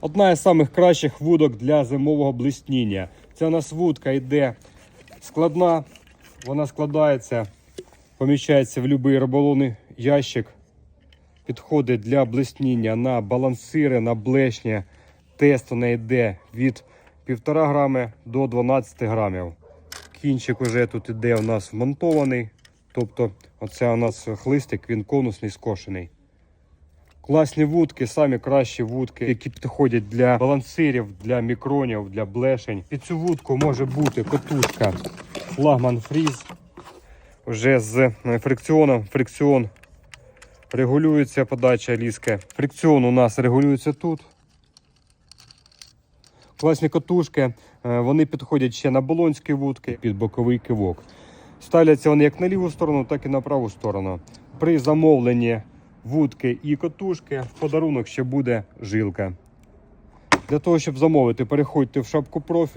Одна із самих кращих вудок для зимового блистіння. Це у нас вудка йде складна, вона складається, поміщається в будь-який риболовний ящик. Підходить для блисніння на балансири, на блешні. Тест у неї йде від 1,5 грами до 12 грамів. Кінчик уже тут іде у нас вмонтований. Тобто, оце у нас хлистик, він конусний скошений. Класні вудки, самі кращі вудки, які підходять для балансирів, для мікронів, для блешень. Під цю вудку може бути котушка флагман фріз. Вже з е, фрикціоном. Фрикціон регулюється подача ліски. Фрикціон у нас регулюється тут. Класні котушки. Е, Вони підходять ще на болонські вудки під боковий кивок. Ставляться вони як на ліву сторону, так і на праву сторону. При замовленні вудки і котушки в подарунок ще буде жилка. Для того, щоб замовити, переходьте в шапку профіль.